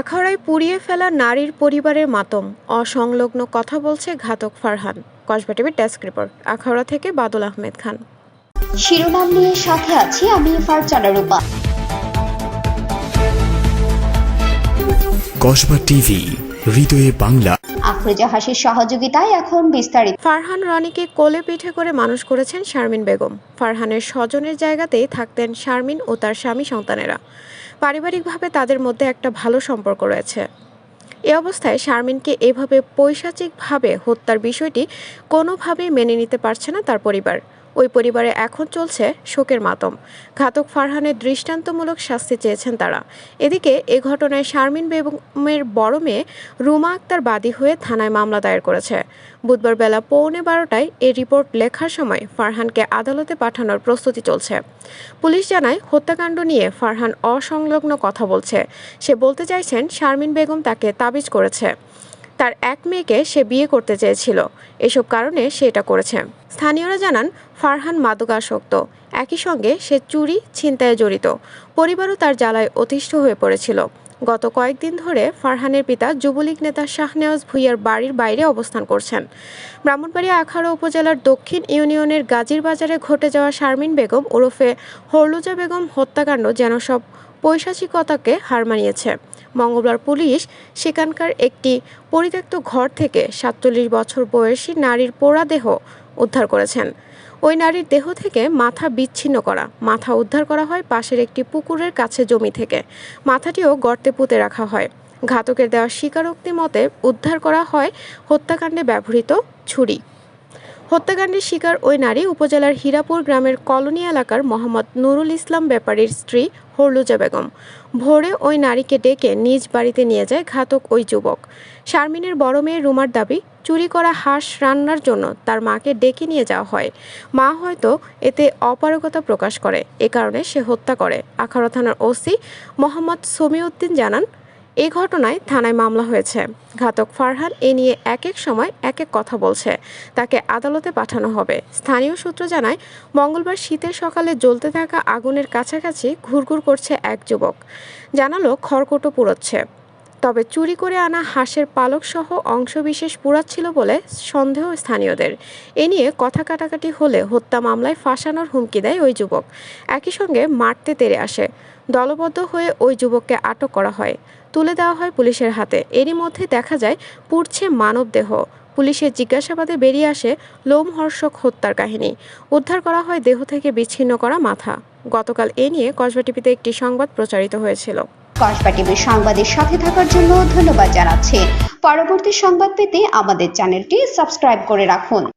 আখাউড়ায় পুড়িয়ে ফেলা নারীর পরিবারের মাতম। অসংলগ্ন কথা বলছে ঘাতক ফারহান। কসবা টিভির ডেস্ক রিপোর্ট আখাউড়া থেকে বাদল আহমেদ খান। শিরোনাম নিয়ে সাথে আছি আমি ফারজানা রূপা। কসবা টিভি হৃদয়ে বাংলা। আফরোজা হাসির সহযোগিতায় এখন বিস্তারিত। ফারহান রনিকে কোলে পিঠে করে মানুষ করেছেন শারমিন বেগম। ফারহানের স্বজনের জায়গাতেই থাকতেন শারমিন ও তার স্বামী সন্তানেরা। পারিবারিকভাবে তাদের মধ্যে একটা ভালো সম্পর্ক রয়েছে। এ অবস্থায় শারমিনকে এভাবে পৈশাচিকভাবে হত্যার বিষয়টি কোনোভাবেই মেনে নিতে পারছে না তার পরিবার। ওই পরিবারে এখন চলছে শোকের মাতম। ঘাতক ফারহানের দৃষ্টান্তমূলক শাস্তি চেয়েছেন তারা। এদিকে এ ঘটনায় শারমিন বেগমের বড় মেয়ে রুমা আক্তার বাদী হয়ে থানায় মামলা দায়ের করেছে। বুধবার বেলা পৌনে বারোটায় এই রিপোর্ট লেখার সময় ফারহানকে আদালতে পাঠানোর প্রস্তুতি চলছে। পুলিশ জানায়, হত্যাকাণ্ড নিয়ে ফারহান অসংলগ্ন কথা বলছে। সে বলতে চাইছেন, শারমিন বেগম তাকে তাবিজ করেছে। তার এক মেয়েকে সে বিয়ে করতে চেয়েছিল। এসব কারণে সে এটা করেছে। স্থানীয়রা জানান, ফারহান মাদকাসক্ত। একই সঙ্গে সে চুরি, ছিনতাইয়ে জড়িত। পরিবারও তার জ্বালায় অতিষ্ঠ হয়ে পড়েছিল। গত কয়েকদিন ধরে ফারহানের পিতা যুবলীগ নেতা শাহনেওয়াজ ভুইয়ার বাড়ির বাইরে অবস্থান করছেন। ব্রাহ্মণবাড়িয়া আখাড়া উপজেলার দক্ষিণ ইউনিয়নের গাজীর বাজারে ঘটে যাওয়া শারমিন বেগম ওরফে হরলুজা বেগম হত্যাকাণ্ড যেন সব পৈশাচিকতাকে হার মানিয়েছে। মঙ্গলবার পুলিশ সেখানকার একটি পরিত্যক্ত ঘর থেকে সাতচল্লিশ বছর বয়সী নারীর পোড়া দেহ উদ্ধার করেছেন। ওই নারীর দেহ থেকে মাথা বিচ্ছিন্ন করা, মাথা উদ্ধার করা হয় পাশের একটি পুকুরের কাছে জমি থেকে। মাথাটিও গর্তে পুঁতে রাখা হয়। ঘাতকের দেওয়া স্বীকারোক্তি মতে উদ্ধার করা হয় হত্যাকাণ্ডে ব্যবহৃত ছুরি। হত্যাকাণ্ডের শিকার ওই নারী উপজেলার হীরাপুর গ্রামের কলোনি এলাকার মোহাম্মদ নুরুল ইসলাম ব্যাপারীর স্ত্রী হরলুজা বেগম। ভোরে ওই নারীকে ডেকে নিজ বাড়িতে নিয়ে যায় ঘাতক ওই যুবক। শারমিনের বড় মেয়ে রুমার দাবি, চুরি করা হাঁস রান্নার জন্য তার মাকে ডেকে নিয়ে যাওয়া হয়। মা হয়তো এতে অপারগতা প্রকাশ করে, এ কারণে সে হত্যা করে আখাড়া থানার ওসি মোহাম্মদ সমিউদ্দিন জানান এই ঘটনায় থানায় মামলা হয়েছে। ঘাতক ফারহান এ নিয়ে এক এক সময় এক এক কথা বলছে। তাকে আদালতে পাঠানো হবে। স্থানীয় সূত্র জানায়, মঙ্গলবার শীতের সকালে জ্বলতে থাকা আগুনের কাছাকাছি ঘুরঘুর করছে এক যুবক। জানালো, খড়কুটো পুড়োচ্ছে। তবে চুরি করে আনা হাঁসের পালক সহ অংশবিশেষ পুড়াচ্ছিল বলে সন্দেহ স্থানীয়দের। এ নিয়ে কথা কাটাকাটি হলে হত্যা মামলায় ফাঁসানোর হুমকি দেয় ওই যুবক। একই সঙ্গে মারতে তেরে আসে। দলবদ্ধ হয়ে ওই যুবককে আটক করা হয়। তুলে দেওয়া হয় পুলিশের হাতে। এরই মধ্যে দেখা যায়, পুড়ছে মানবদেহ পুলিশের জিজ্ঞাসাবাদে বেরিয়ে আসে লোমহর্ষক হত্যার কাহিনী। উদ্ধার করা হয় দেহ থেকে বিচ্ছিন্ন করা মাথা। গতকাল এ নিয়ে কসবা টিভিতে একটি সংবাদ প্রচারিত হয়েছিল। কসবা টিভির সংবাদের সাথে থাকার জন্য ধন্যবাদ জানাচ্ছি। পরবর্তী সংবাদ পেতে আমাদের চ্যানেলটি সাবস্ক্রাইব করে রাখুন।